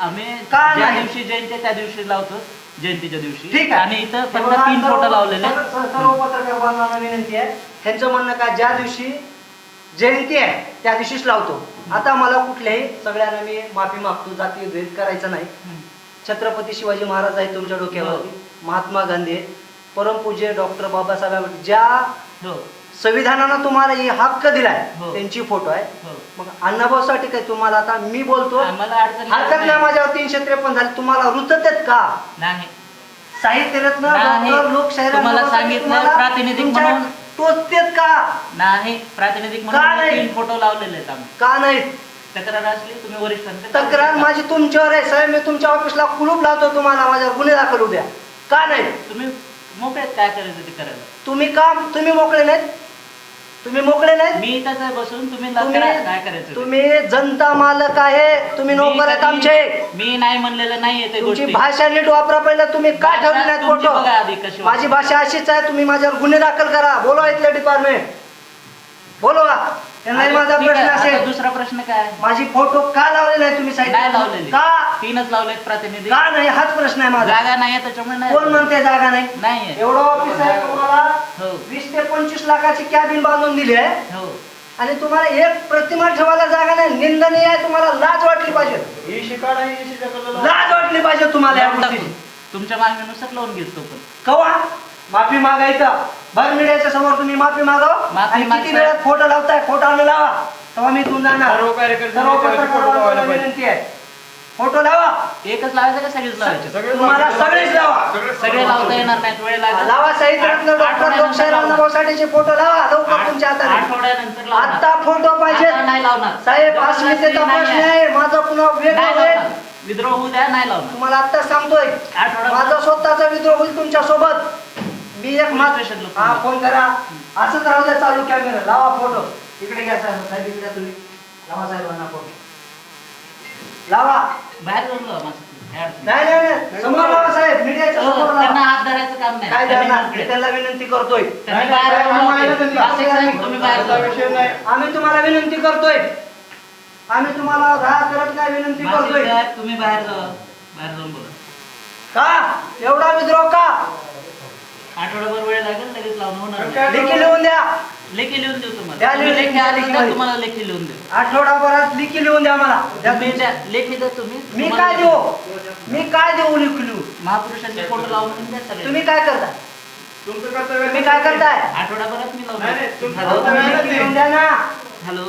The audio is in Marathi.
आम्ही का ज्या नाही? दिवशी जयंती आहे त्या दिवशी लावतो जयंतीच्या दिवशी. ठीक आहे. आणि इथं हे फक्त तीन सर्व- फोटो लावलेले. सर्व सर्व पत्रकार बांधवांना विनंती आहे. ह्यांचं म्हणणं काय ज्या दिवशी जयंती आहे त्या दिवशीच लावतो. आता मला कुठल्याही सगळ्यांना मी माफी मागतो जाती भेद करायचा नाही. हम्म. छत्रपती शिवाजी महाराज आहेत तुमच्या डोक्यावरती. महात्मा गांधी आहेत. परमपूज्य डॉक्टर बाबासाहेब आंबेडकर. ज्या हो. संविधानानं तुम्हाला हे हक्क दिलाय. हो. त्यांची फोटो आहे. हो. मग अण्णाभाऊसाठी काय तुम्हाला आता मी बोलतो? आम्हाला अडचण हरकत नाही. माझ्यावर तीनशे त्रेपन्न झाले. तुम्हाला रुचत आहेत का? नाही. साहित्य रत्न नाही. डॉक्टर लोकशाहीर तुम्हाला अण्णाभाऊ सांगितलं, तुम्हाला प्रातिनिधिक तुमच्या म्हणून. टोचतेत का? नाही. प्रातिनिधिक का म्हणून नाही? तीन फोटो लावलेले आहेत आम्ही. का नाही? तक्रार असली तुम्ही वरिष्ठांकडे तक्रार माझी तुमच्यावर आहे. साहेब मी तुमच्या ऑफिसला कुलूप लावतो तुम्हाला. माझ्यावर गुन्हे दाखल उद्या का नाही? तुम्ही मोकळे काय करायचं ते करायला? तुम्ही का तुम्ही मोकळे नाहीत? तुम्ही मोकळे नाहीत? मी इथंच आहे बसून तुम्ही तुम्ही काय करायचं ते. तुम्ही जनता मालक आहे तुम्ही नोकर आहेत आमचे. मी नाही म्हणलेलं नाहीये ते तुमची गोष्टी. भाषा नीट वापरा पहिलं तुम्ही का भाषा ठेवली नाहीत तुमची फोटो? बघा आधी कशी माझी भाषा अशीच आहे तुम्ही माझ्यावर गुन्हे दाखल करा. बोलवा इथलं डिपार्टमेंट बोलवा. माझा आहे, प्रश्न आता असेल दुसरा प्रश्न काय? आहे? माझी फोटो का लावले नाही तुम्ही नाही साहित्य लावलेली. का? तीनच लावलेत प्रतिनिधी. का नाही? हाच प्रश्न आहे माझा. जागा नाहीये त्याच्यामुळे नाही कोण म्हणते जागा नाही? नाहीये. एवढं ऑफिस आहे तुम्हाला. हो. वीस ते पंचवीस लाखाची कॅबिन बांधून दिली आहे. हो. आणि तुम्हाला एक प्रतिमा ठेवायला जागा नाही. निंदनीय आहे. तुम्हाला लाज वाटली पाहिजे. लाज वाटली पाहिजे तुम्हाला या लावून टाकू. गोष्टीची. तुमच्या मागणीनुसार लावून घेतो पण कवा? माफी मागायचं. भर मीडियाच्या समोर तुम्ही माफी मागाव माफी आणि किती मागताय. वेळात फोटो लावताय फोटो आणून लावा तेव्हा मी इथून जाणार. सर्व कार्यकर्ते फोटो लावायला बांधवांना पाहिजे. विनंती आहे. फोटो लावा. एकच लावायचं का सगळेच लावायचे? तुम्हाला सगळेच लावा. सगळे लावता येणार नाहीत वेळ लागेल लावा साहित्य रत्न आठ- डॉक्टर आठवड्यानंतर लोकशाहीर लावा. अण्णाभाऊ साठेचे फोटो लावा. लवकर तुमच्या हाताने. आठवड्यानंतर लावणार. आता फोटो पाहिजे आता नाही लावणार. साहेब जबरदस्ती अस्मितेचा नाही प्रश्न आहे. आहे. माझा पुन्हा वेगळा नाही होईल लावणार. विद्रोह होऊ द्या नाही लावणार. तुम्हाला आता सांगतोय. आठवडा माझा स्वतःचा विद्रोह होईल तुमच्यासोबत मी एक पोलीस मात स्टेशनला फोन हा करा. फोन करा असंच राहू द्या चालू कॅमेरा लावा फोटो. इकडे घ्या साहेब साहेब इकडे तुम्ही. लावा साहेबांना फोटो. लावा. बाहेर जाऊन. काय नाही. नाही समोर लावा साहेब मीडियाच्या. समोर हो, त्यांना लावा. हात धरायचं काम नाही. काय करणार. मी विनंती करतोय. त्यांनी बाहेर साहेब, तुम्ही जाऊ. विषय नाही. आम्ही तुम्हाला विनंती करतोय. आम्ही तुम्हाला राह करत नाही विनंती करतोय? साहेब, तुम्ही बाहेर बाहेर जाऊन बोला. का? एवढा विद्रोह का आठवडाभर वेळ लागेल लगेच लावून होणार काय? नाही. लेखी लिहून द्या. लेखी लिहून देऊ तुम्हाला. द्या तुम्ही लिहून, लेखी आले लेखी तर मध्ये. तुम्हाला लेखी लिहून देऊ. आठवडाभरात लिखी लिहून द्या मला. द्या तुम्ही द्या. लेखी द्या तुम्ही. मी तुम्हाला काय लेखी देऊ? मी काय देऊ लिखू लिहू महापुरुषांचे फोटो लावून द्या सगळे तुम्ही काय करता तुमचं कर्तव्य तुम्ही काय करताय? आठवडाभरात मी नाही, नाही, लावून हॅलो. लिखी. लिहून द्या ना. हॅलो.